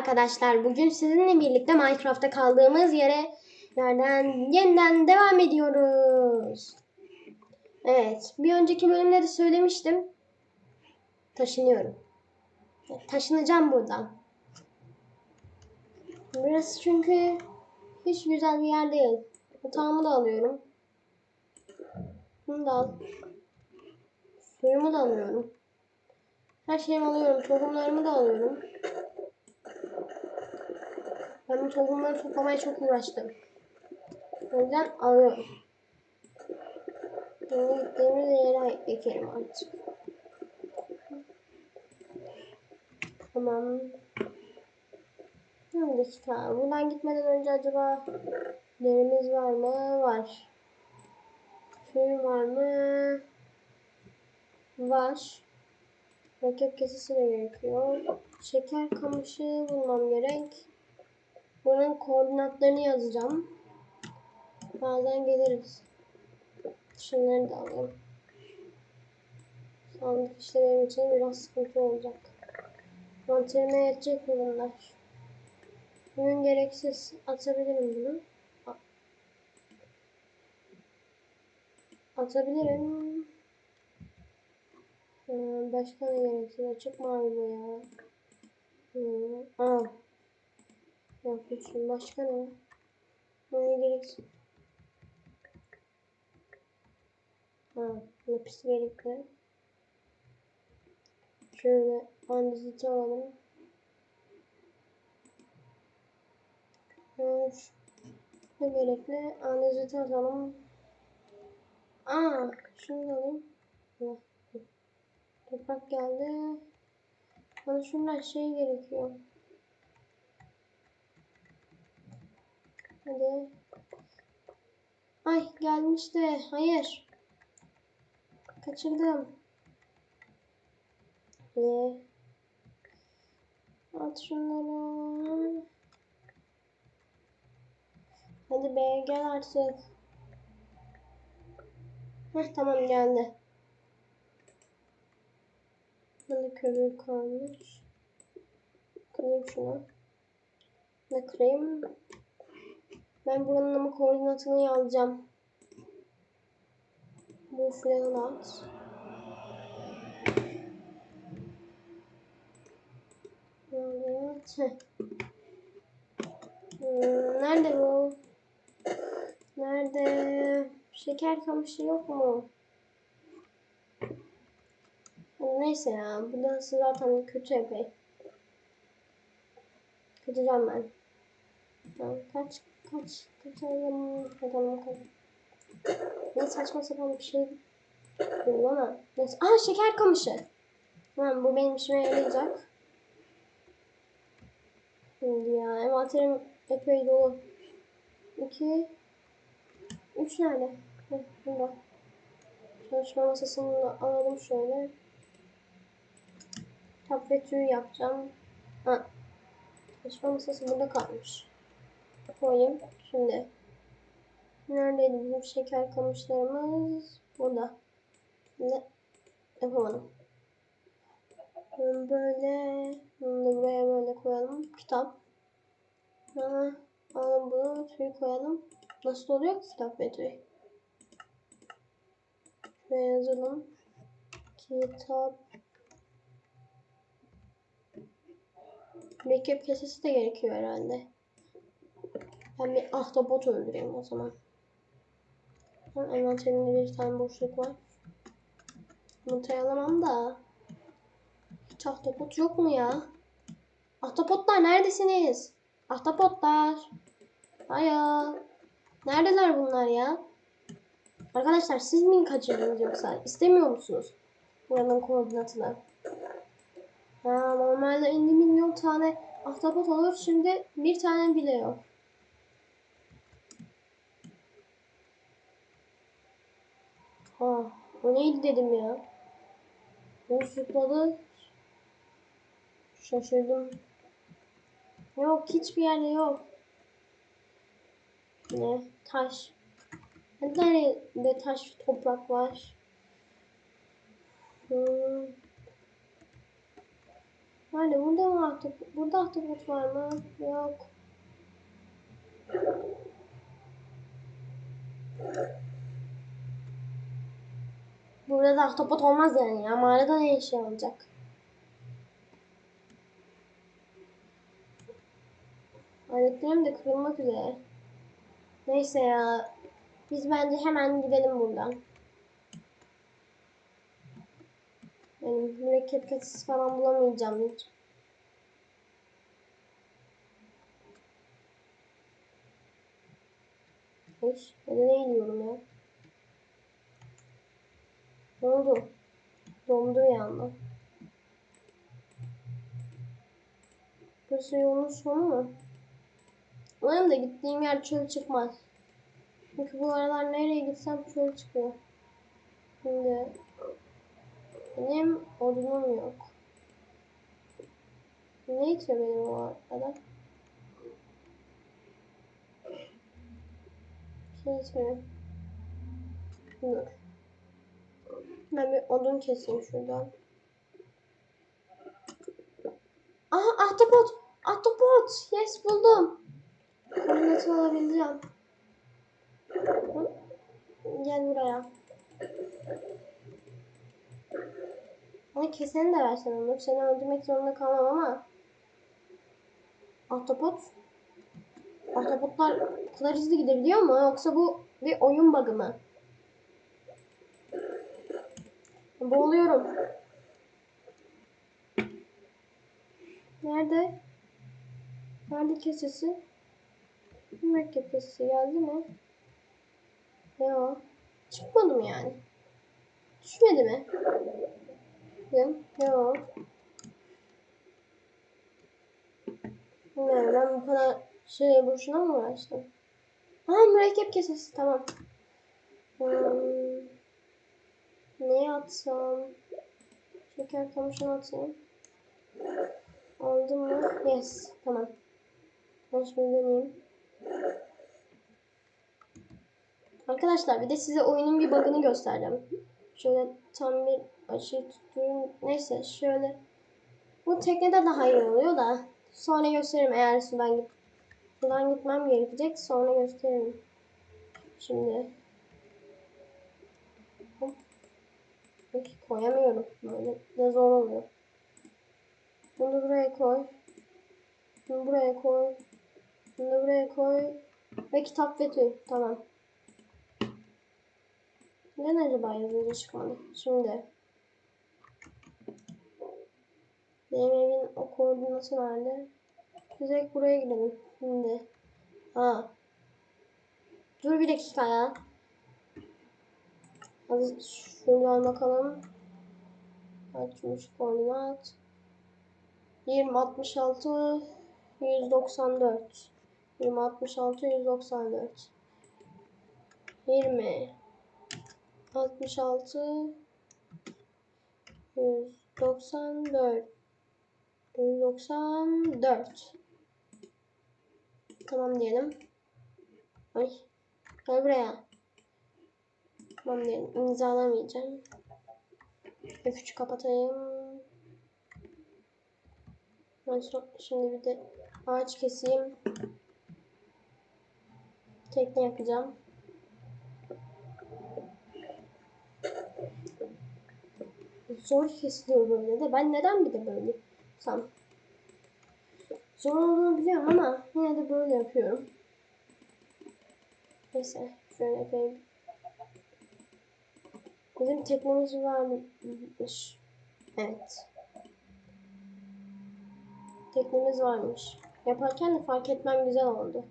arkadaşlar. Bugün sizinle birlikte Minecraft'ta kaldığımız yere yerden yeniden devam ediyoruz. Evet, bir önceki bölümde de söylemiştim. Taşınıyorum. Taşınacağım buradan. Burası çünkü hiç güzel bir yer değil. Yatağımı da alıyorum. Bunu da al. Suyumu da alıyorum. Her şeyimi alıyorum. Tohumlarımı da alıyorum. Ben bu tohumları toplamaya çok uğraştım. O yüzden alıyorum. Şimdi gittiğimiz yere ekelim artık. Tamam. Bir dakika. Buradan gitmeden önce acaba derimiz var mı? Var. Suyum var mı? Var. Rakip kesesi de gerekiyor. Şeker kamışı bulmam gerek. Bunun koordinatlarını yazacağım. Bazen geliriz. Şunları da alayım. Sandık işte benim için biraz sıkıntı olacak. Mantarıma yetecek mi bunlar? Bugün gereksiz atabilirim bunu. Atabilirim. Ee, başka ne gereksiz? Açık mavi boya. Aa. Yapmışım. Başka ne? Ne gereksiz? Ha, lapis gerekli. Şöyle andeziti alalım. Evet. Ne gerekli? Andeziti atalım. Aa, şunu da alayım. Toprak geldi. Bana şundan şey gerekiyor. Hadi. Ay gelmişti. Hayır. Kaçırdım. Hadi. At şunları. Hadi be gel artık. Heh tamam geldi. Burada kömür kalmış. Kırayım şunu. Ne kırayım? Ben buranın ama koordinatını yazacağım. Bu falan at. Evet. nerede bu? Nerede? Şeker kamışı yok mu? Neyse ya. Burası zaten kötü epey. Kaçacağım ben. Ya kaç kaç kaçalım kaçalım kaçalım. Ne saçma sapan bir şey değil ama. Neyse. Aa şeker kamışı. Tamam bu benim işime yarayacak. Şimdi ya envanterim epey dolu. İki. Üç nerede? Heh, burada. Çalışma masasını alalım şöyle. Tüy yapacağım. Ha. Çalışma masası burada kalmış. Koyayım. Şimdi. Neredeydi bizim şeker kamışlarımız? Burada. Şimdi yapamadım. Böyle. Bunu da buraya böyle koyalım. Kitap. Ha, alalım bunu. Tüy koyalım. Nasıl oluyor ki kitap ve tüy? Şuraya yazalım. Kitap. Make-up kesesi de gerekiyor herhalde. Ben bir ahtapot öldüreyim o zaman. Envanterimde bir tane boşluk var. Yumurtayı alamam da. Hiç ahtapot yok mu ya? Ahtapotlar neredesiniz? Ahtapotlar. Aya. Neredeler bunlar ya? Arkadaşlar siz mi kaçırdınız yoksa? İstemiyor musunuz? Buranın koordinatını. Ha, normalde 50 milyon tane ahtapot olur. Şimdi bir tane bile yok. Ha, o neydi dedim ya. Bu zıpladı. Şaşırdım. Yok hiçbir yerde yok. Ne? Taş. Nerede taş toprak var? Hmm. Nerede? Burada mı ahtapot? Burada ahtapot var mı? Yok. Burada da ahtapot olmaz yani ya. Mağarada ne işe olacak? Aletlerim de kırılmak üzere. Neyse ya. Biz bence hemen gidelim buradan. Benim mürekkep kesesi falan bulamayacağım hiç. Hiç. Neden eğiliyorum ya? Ne oldu? Dondu anda. Burası yolun sonu mu? Umarım da gittiğim yer çöl çıkmaz. Çünkü bu aralar nereye gitsem çöl çıkıyor. Şimdi benim odunum yok. Ne itiyor benim o arada? Şey itmiyor. Dur. Ben bir odun keseyim şuradan. Aha ahtapot! Ahtapot! Yes buldum. Koordinatı alabileceğim. Gel buraya. Bana keseni de versen olur. Seni öldürmek zorunda kalmam ama. Ahtapot. Ahtapotlar kadar hızlı gidebiliyor mu? Yoksa bu bir oyun bug'ı mı? Boğuluyorum. Nerede? Nerede kesesi? Mürekkep kesesi geldi mi? Ya çıkmadı mı yani? Düşmedi mi? Yok. Bilmiyorum ben bu kadar şey boşuna mı uğraştım? Ha mürekkep kesesi tamam. Hmm. Neye atsam? Şeker kamışını atayım. Aldım mı? Yes. Tamam. Ben şimdi deneyeyim. Arkadaşlar bir de size oyunun bir bug'ını göstereceğim. Şöyle tam bir açı tutturum. Neyse şöyle. Bu teknede daha iyi oluyor da. Sonra gösteririm eğer sudan git. Sudan gitmem gerekecek. Sonra gösteririm. Şimdi. Peki koyamıyorum. Böyle de zor oluyor. Bunu buraya koy. Bunu buraya koy. Bunu buraya koy. Ve kitap ve tüy. Tamam. Neden acaba yazınca çıkmadı? Şimdi. Benim evin o koordinatı nerede? Direkt buraya gidelim. Şimdi. Ha. Dur bir dakika ya. Hadi şuradan bakalım. Açmış koordinat. 20 66 194 20 66 194 20 66 194 194 Tamam diyelim. Ay. Gel buraya. Tamam diyelim. İmzalamayacağım. F3'ü kapatayım. Ben şimdi bir de ağaç keseyim. Tekne yapacağım. Zor kesiliyor böyle de. Ben neden bir de böyle yapsam? Zor olduğunu biliyorum ama yine de böyle yapıyorum. Neyse şöyle yapayım. Bizim teknemiz varmış. Evet. Teknemiz varmış. Yaparken de fark etmem güzel oldu.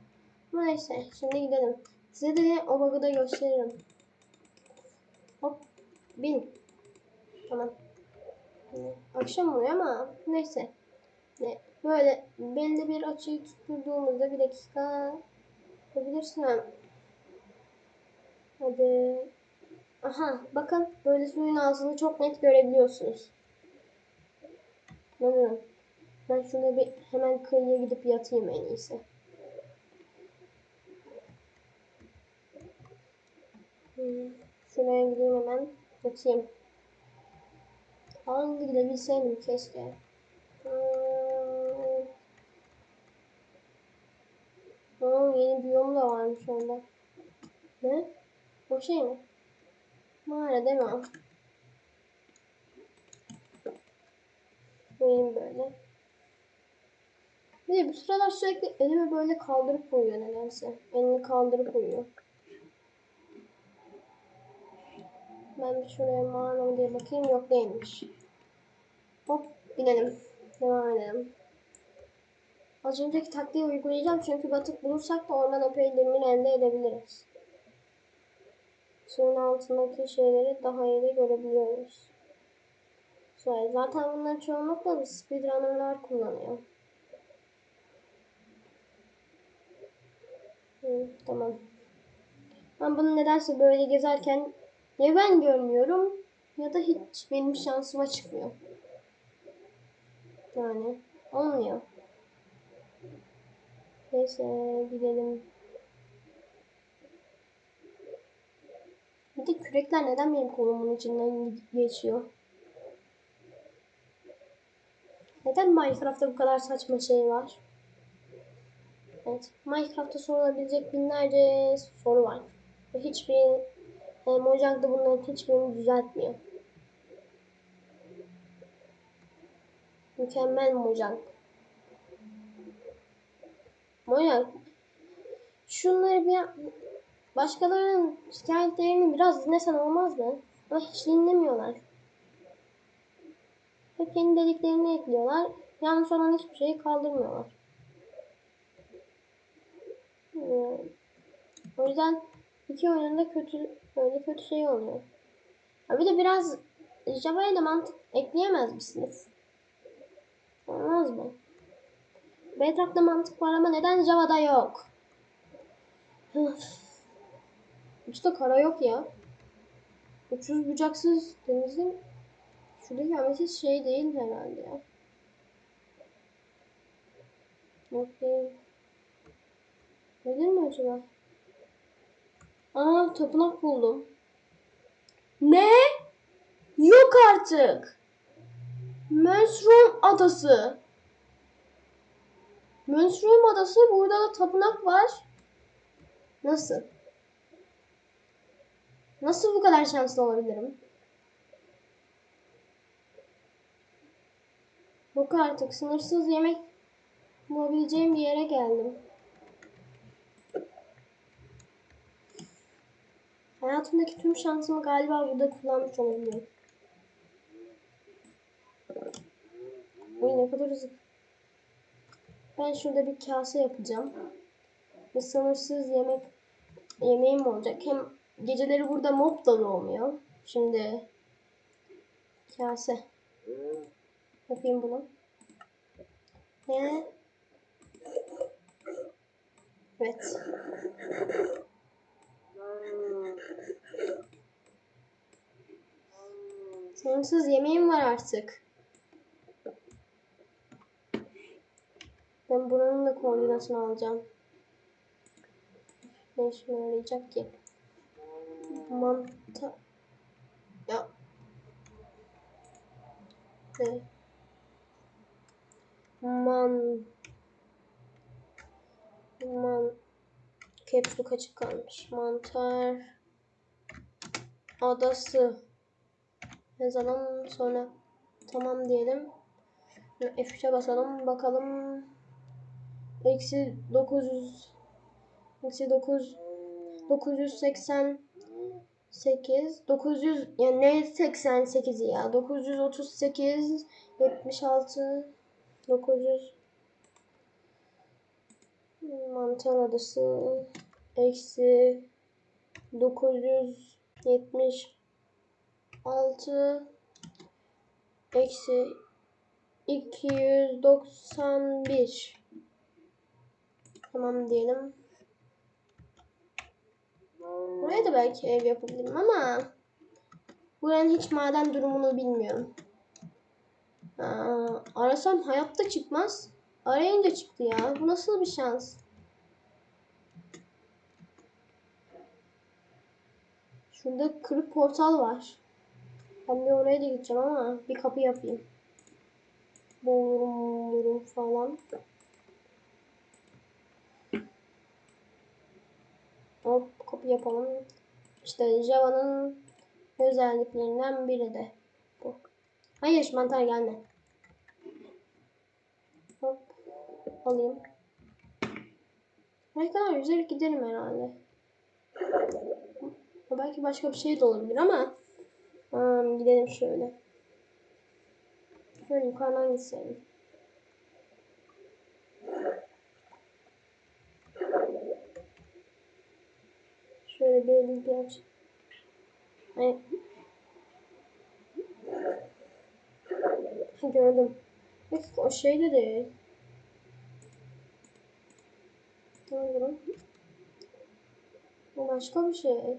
Ama neyse şimdi gidelim. Size de o bug'ı da gösteririm. Hop. Bin. Tamam. Şimdi akşam oluyor ama neyse. Ne, Böyle belli bir açıyı tutturduğumuzda bir dakika yapabilirsin ha. Hadi. Aha bakın böyle suyun altını çok net görebiliyorsunuz. Bakın. Ben şunu bir hemen kıyıya gidip yatayım en iyisi. Hmm, şuraya gideyim hemen yatayım. Anında gidebilseydim keşke. Hmm. Aa, yeni biyom da varmış onda. Ne? O şey mi? Mağara değil mi? Benim böyle. Bir de bu sıralar sürekli elimi böyle kaldırıp uyuyor nedense. Elini kaldırıp uyuyor. Ben bir şuraya mağara mı diye bakayım. Yok değilmiş. Hop binelim. Devam edelim. Az önceki taktiği uygulayacağım çünkü batık bulursak da oradan epey demir elde edebiliriz. Suyun altındaki şeyleri daha iyi de görebiliyoruz. Güzel. Zaten bunları çoğunlukla speedrunner'lar kullanıyor. Hı, tamam. Ben bunu nedense böyle gezerken ya ben görmüyorum ya da hiç benim şansıma çıkmıyor. Yani olmuyor. Neyse gidelim. Bir de kürekler neden benim kolumun içinden geçiyor? Neden Minecraft'ta bu kadar saçma şey var? Evet. Minecraft'ta sorulabilecek binlerce soru var. Ve hiçbir e, Mojang da bunların hiçbirini düzeltmiyor. Mükemmel Mojang. Mojang. Şunları bir başkalarının şikayetlerini biraz dinlesen olmaz mı? Ama hiç dinlemiyorlar. Hep kendi dediklerini ekliyorlar. Yanlış olan hiçbir şeyi kaldırmıyorlar. Ee, o yüzden iki oyunda kötü böyle kötü şey oluyor. Ha bir de biraz Java'ya da mantık ekleyemez misiniz? Olmaz mı? Bedrock'ta mantık var ama neden Java'da yok? İşte kara yok ya. Uçsuz bucaksız denizin şuradaki ametis şey değil herhalde ya. Yok değil. Nedir mi acaba? Aa tapınak buldum. Ne? Yok artık. Mönsrum adası. Mönsrum adası burada da tapınak var. Nasıl? Nasıl bu kadar şanslı olabilirim? Yok artık sınırsız yemek bulabileceğim bir yere geldim. Hayatımdaki tüm şansımı galiba burada kullanmış olabilirim. Uy ne kadar hızlı. Ben şurada bir kase yapacağım. Ve sınırsız yemek yemeğim olacak. Hem geceleri burada mob da olmuyor. Şimdi kase. Yapayım bunu. Ne? Evet. Sınırsız yemeğim var artık. Ben buranın da koordinasını alacağım. Ne işime yarayacak ki? Manta... Ya. Ne? Man... Man... Capsule kaçık kalmış. Mantar... Adası. Yazalım sonra tamam diyelim. F3'e basalım bakalım. Eksi 900 Eksi 9 988 900 yani ne 88 ya? 938 76 900 mantar adası eksi 976 eksi 291 Tamam diyelim. Buraya da belki ev yapabilirim ama buranın hiç maden durumunu bilmiyorum. Aa, arasam hayatta çıkmaz. Arayınca çıktı ya. Bu nasıl bir şans? Şurada kırık portal var. Ben bir oraya da gideceğim ama bir kapı yapayım. Boğurum falan. Copy yapalım. İşte Java'nın özelliklerinden biri de bu. Hayır mantar gelme. Hop alayım. Ne kadar yüzerek giderim herhalde. Ha, Belki başka bir şey de olabilir ama hmm, gidelim şöyle. Şöyle yukarıdan gitselim. Bilgi aç. Ay. Gördüm. Yok o şey de değil. Gördüm. O başka bir şey.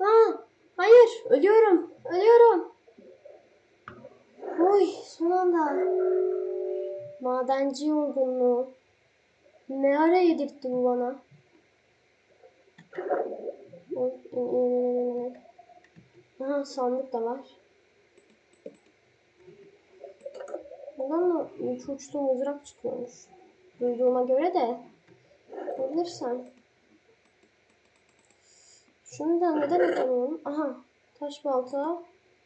Ah, hayır, ölüyorum, ölüyorum. Oy, son anda. Madenci yorgunluğu. Ne ara yedirtti bu bana? Oy, ee, Aha sandık da var. Buradan mı üç uçlu mızrak çıkıyormuş? Duyduğuma göre de bilirsem. Şunu da neden atamıyorum? Aha taş balta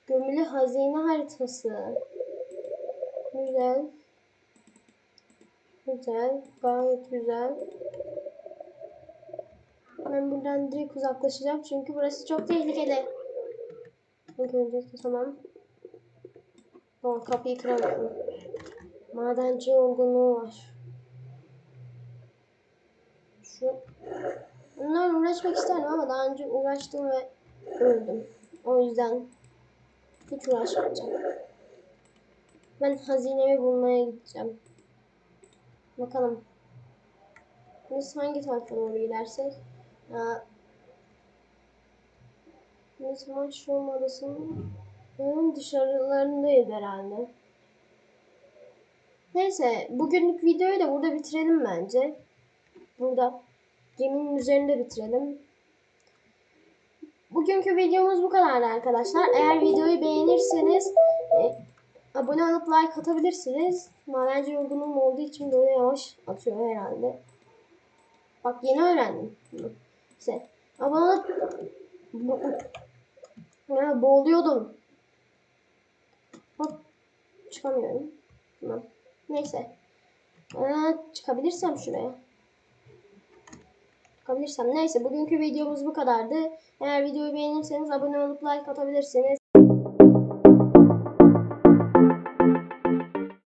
gömülü hazine haritası. Güzel. Güzel. Gayet güzel. Ben buradan direkt uzaklaşacağım çünkü burası çok tehlikeli. İlk öncelikle tamam. Tamam kapıyı kıramıyorum. Madenci yorgunluğu var. Şu Bunlarla uğraşmak isterdim ama daha önce uğraştım ve öldüm. O yüzden hiç uğraşmayacağım. Ben hazinemi bulmaya gideceğim. Bakalım. Biz hangi tarafa doğru gidersek? Ya, biz mushroom adasının dışarılarındayız herhalde. Neyse bugünlük videoyu da burada bitirelim bence. Burada geminin üzerinde bitirelim. Bugünkü videomuz bu kadardı arkadaşlar. Eğer videoyu e, abone olup like atabilirsiniz. Madenci yorgunluğum olduğu için böyle yavaş atıyor herhalde. Bak yeni öğrendim. İşte abone olup Bo- boğuluyordum. Hop çıkamıyorum. Tamam. Neyse. Aa, çıkabilirsem şuraya. Çıkabilirsem. Neyse bugünkü videomuz bu kadardı. Eğer videoyu beğenirseniz abone olup like atabilirsiniz.